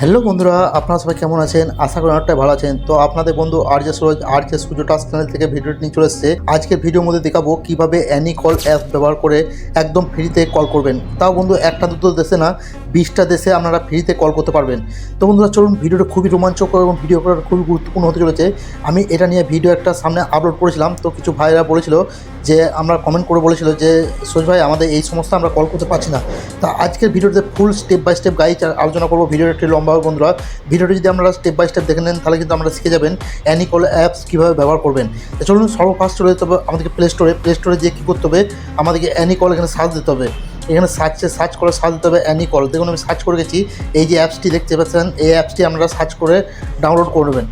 Hello বন্ধুরা, আপনারা সবাই কেমন আছেন? আশা করি অনেকটাই ভালো আছেন। তো আপনাদের বন্ধু আর জে সুরজ আর জে সূর্য টাস চ্যানেল থেকে ভিডিওটি নিয়ে চলে এসেছে। আজকের ভিডিওর মধ্যে দেখাবো কীভাবে অ্যানি কল অ্যাপ ব্যবহার করে একদম ফ্রিতে কল করবেন। তাও বন্ধু, একটা দুটো দেশে না, বিশটা দেশে আপনারা ফ্রিতে কল করতে পারবেন। তো বন্ধুরা, চলুন ভিডিওটা খুবই রোমাঞ্চকর এবং ভিডিও করার খুবই গুরুত্বপূর্ণ হতে চলেছে। আমি এটা নিয়ে ভিডিও একটা সামনে আপলোড করেছিলাম। তো কিছু ভাইরা বলেছিল যে, আমরা কমেন্ট করে বলেছিল যে সোজ ভাই, আমাদের এই সমস্ত আমরা কল করতে পারছি না। তা আজকের ভিডিওতে full step by step guide আলোচনা করব। ভিডিওটা একটু লম্বা হবে বন্ধুরা, ভিডিওটি যদি আপনারা স্টেপ বাই স্টেপ দেখে নেন, তাহলে কিন্তু আমরা শিখে যাবেন অ্যানিকল অ্যাপস কীভাবে ব্যবহার করবেন। চলুন সর্বফার্স্ট চলে যেতে হবে আমাদেরকে প্লে স্টোরে প্লে স্টোরে গিয়ে কী করতে হবে? আমাদেরকে অ্যানিকল এখানে সার্চ দিতে হবে। এখানে সার্চে সার্চ করে সার্চ দিতে হবে অ্যানি কল দেখুন, আমি সার্চ করে গেছি। এই যে অ্যাপসটি দেখতে পাচ্ছেন, এই অ্যাপসটি আপনারা সার্চ করে ডাউনলোড করবেন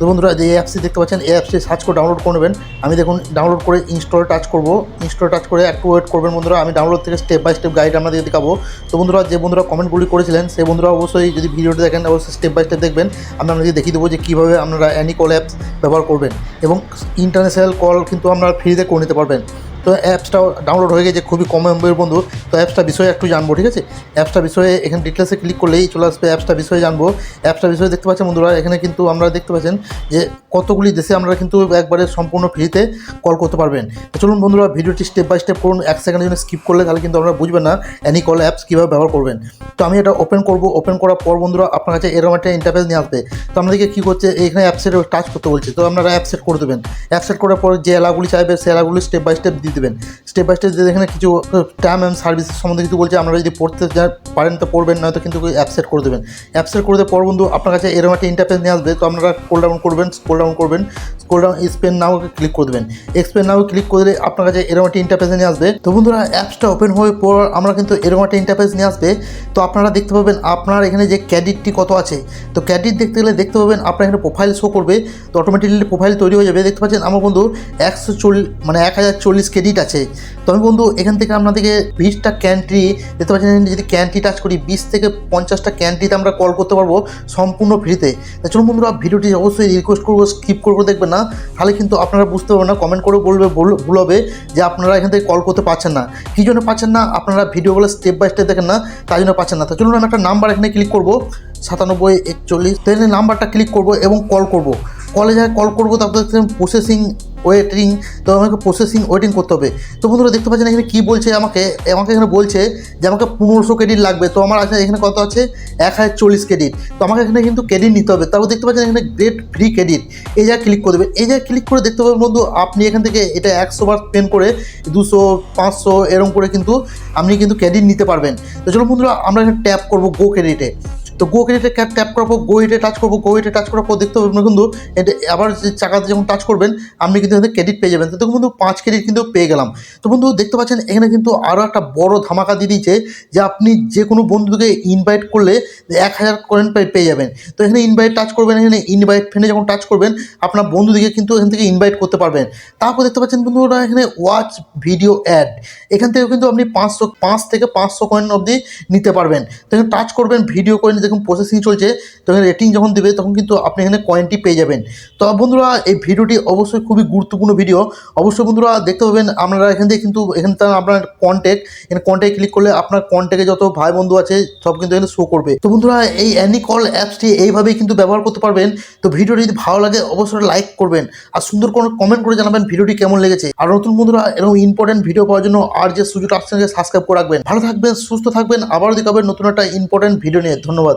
তো বন্ধুরা, যে অ্যাপসটি দেখতে পাচ্ছেন, এই অ্যাপসটি সার্চ করে ডাউনলোড করে নেবেন। আমি দেখুন ডাউনলোড করে ইনস্টল টাচ করব। ইনস্টল টাচ করে একটু ওয়েট করবেন বন্ধুরা। আমি ডাউনলোড থেকে স্টেপ বাই স্টেপ গাইড আপনাদের দেখাবো। তো বন্ধুরা, যে বন্ধুরা কমেন্টগুলি করেছিলেন সেই বন্ধুরা অবশ্যই যদি ভিডিওটি দেখেন, অবশ্যই স্টেপ বাই স্টেপ দেখবেন। আমি আপনাদের দেখিয়ে দেবো যে কীভাবে আপনারা অ্যানি কল অ্যাপস ব্যবহার করবেন। এবং ইন্টারন্যাশনাল কল কিন্তু আপনারা ফ্রিতে করে নিতে পারবেন। তো অ্যাপসটাও ডাউনলোড হয়ে গেছে, খুবই কম এমবির বন্ধু। তো অ্যাপসটা বিষয়ে একটু জানব, ঠিক আছে? অ্যাপসটা বিষয়ে এখানে ডিটেলসে ক্লিক করলেই চলে আসবে অ্যাপসটা বিষয়ে জানব। অ্যাপসটা বিষয়ে দেখতে পাচ্ছেন বন্ধুরা, এখানে কিন্তু আমরা দেখতে পাচ্ছেন যে কতগুলি দেশে আমরা কিন্তু একবারে সম্পূর্ণ ফ্রিতে কল করতে পারবেন। তো চলুন বন্ধুরা, ভিডিওটি স্টেপ বাই স্টেপ করুন, এক সেকেন্ডের জন্য স্কিপ করলে তাহলে কিন্তু আমরা বুঝবেন না অ্যানি কল অ্যাপস কীভাবে ব্যবহার করবেন। তো আমি এটা ওপেন করব ওপেন করার পর বন্ধুরা আপনার কাছে এরকম একটা ইন্টারফেস নিয়ে আসবে। তো আপনাদেরকে কী করছে, এখানে অ্যাপসেট টাচ করতে বলছে। তো আপনারা অ্যাপসেট করে দেবেন। অ্যাপসেট করার পর যে এলাকাগুলি চাইবে সে এলাকাগুলি স্টেপ বাই স্টেপ দেবেন। স্টেপ বাই স্টেপ এখানে কিছু টার্ম অ্যান্ড সার্ভিস সম্বন্ধে কিছু বলছে, আপনারা যদি পড়তে পারেন তো পড়বেন, নয়তো কিন্তু অ্যাপসেট করে দেবেন। অ্যাপসেট করে দেওয়ার পর বন্ধু, আপনার কাছে এরকম একটা ইন্টারফেস নিয়ে আসবে, তো আপনারা স্ক্রোল ডাউন করবেন স্কোল ডাউন করবেন স্ক্রোল ডাউন স্পেন নাও ক্লিক করে দেবেন। এক্সপেন নাও ক্লিক করে আপনার কাছে এরকম একটা ইন্টারফেস নিয়ে আসবে। তো বন্ধুরা অ্যাপসটা ওপেন হয়ে পর আমরা কিন্তু এরকম একটা ইন্টারফেস নিয়ে আসবে। তো আপনারা দেখতে পাবেন, আপনার এখানে যে ক্যাডিটটি কত আছে, তো ক্যাডিট দেখতে গেলে দেখতে পাবেন, আপনার এখানে প্রোফাইল শো করবে, তো অটোমেটিকলি প্রোফাইল তৈরি হয়ে যাবে। দেখতে পাচ্ছেন আমার বন্ধু, একশো চল্লিশ মানে এক হাজার চল্লিশ ক্রেডিট আছে। তো আমি বন্ধু, এখান থেকে আপনাদেরকে বিশটা ক্যান্ট্রি দেখতে পাচ্ছেন যদি ক্যান্ট্রি টাচ করি, বিশ থেকে পঞ্চাশটা ক্যান্ট্রিতে আমরা কল করতে পারব সম্পূর্ণ ফ্রিতে চলুন বন্ধুরা, ভিডিওটি অবশ্যই রিকোয়েস্ট করব স্কিপ করব, দেখবেন না। তাহলে কিন্তু আপনারা বুঝতে পারবেন না কমেন্ট করে বলবে ভুল হবে যে আপনারা এখান থেকে কল করতে পারছেন না। কী জন্য পাচ্ছেন না? আপনারা ভিডিওগুলো স্টেপ বাই স্টেপ দেখেন না, তাই জন্য পাচ্ছেন না। তো চলুন আমি একটা নাম্বার এখানে ক্লিক করব, সাতানব্বই, একচল্লিশ। তো নাম্বারটা ক্লিক করব এবং কল করব। কলে যাই কল করব, তারপর প্রসেসিং ওয়েটিং তো আমাকে প্রসেসিং ওয়েটিং করতে হবে। তো বন্ধুরা, দেখতে পাচ্ছেন এখানে কী বলছে আমাকে? আমাকে এখানে বলছে যে আমাকে পনেরোশো ক্রেডিট লাগবে। তো আমার আছে, এখানে কত আছে? এক হাজার চল্লিশ ক্রেডিট তো আমাকে এখানে কিন্তু ক্রেডিট নিতে হবে। তারপর দেখতে পাচ্ছেন এখানে গ্রেট ফ্রি ক্রেডিট এই জায়গায় ক্লিক করে দেবেন এই জায়গায় ক্লিক করে দেখতে পাবেন বন্ধু, আপনি এখান থেকে এটা একশো বার স্পেন্ড করে দুশো, পাঁচশো, এরকম করে কিন্তু আপনি কিন্তু ক্রেডিট নিতে পারবেন। তো চলো বন্ধুরা, আমরা এখানে ট্যাপ করব গো ক্রেডিটে তো গো ক্রেডিটে ট্যাপ পর গো হিটে টাচ করব গো হিটে টাচ করার পর দেখতে পাবেন কিন্তু এটা আবার চাকাতে যখন টাচ করবেন, আপনি কিন্তু এখানে ক্রেডিট পেয়ে যাবেন। তো দেখুন বন্ধু, পাঁচ ক্রেডিট কিন্তু পেয়ে গেলাম। তো বন্ধু, দেখতে পাচ্ছেন, এখানে কিন্তু আরও একটা বড় ধামাকা দিয়ে দিয়েছে যে আপনি যে কোনো বন্ধুকে ইনভাইট করলে এক হাজার কয়েন পেয়ে যাবেন। তো এখানে ইনভাইট টাচ করবেন, এখানে ইনভাইট ফ্রেন্ডে যখন টাচ করবেন, আপনার বন্ধুদিকে কিন্তু এখান থেকে ইনভাইট করতে পারবেন। তারপর দেখতে পাচ্ছেন বন্ধুরা এখানে ওয়াচ ভিডিও অ্যাড এখান থেকে কিন্তু আপনি পাঁচশো, পাঁচ থেকে পাঁচশো কয়েন অবধি নিতে পারবেন। তো এখানে টাচ করবেন ভিডিও কয়েন দেখুন প্রসেসিং চলছে তো এখানে রেটিং যখন দেবে, তখন কিন্তু আপনি এখানে কয়েনটি পেয়ে যাবেন। তো বন্ধুরা, এই ভিডিওটি অবশ্যই খুবই গুরুত্বপূর্ণ ভিডিও অবশ্যই বন্ধুরা, দেখতে পাবেন আপনারা এখান থেকে কিন্তু, এখানে তার আপনার কন্ট্যাক্ট এখানে কন্ট্যাক্ট ক্লিক করলে আপনার কন্ট্যাক্টে যত ভাই বন্ধু আছে, সব কিন্তু এখানে শো করবে। তো বন্ধুরা, এই অ্যানি কল অ্যাপসটি এইভাবেই কিন্তু ব্যবহার করতে পারবেন। তো ভিডিওটি যদি ভালো লাগে, অবশ্যই লাইক করবেন। আর সুন্দর কোনো কমেন্ট করে জানাবেন ভিডিওটি কেমন লেগেছে। আর নতুন বন্ধুরা, এরকম ইম্পর্টেন্ট ভিডিও পাওয়ার জন্য আর যে সুযোগ আসছে সাবস্ক্রাইব করে রাখবেন। ভালো থাকবেন, সুস্থ থাকবেন। আবারও দেখাবেন নতুন একটা ইম্পর্টেন্ট ভিডিও নিয়ে। ধন্যবাদ।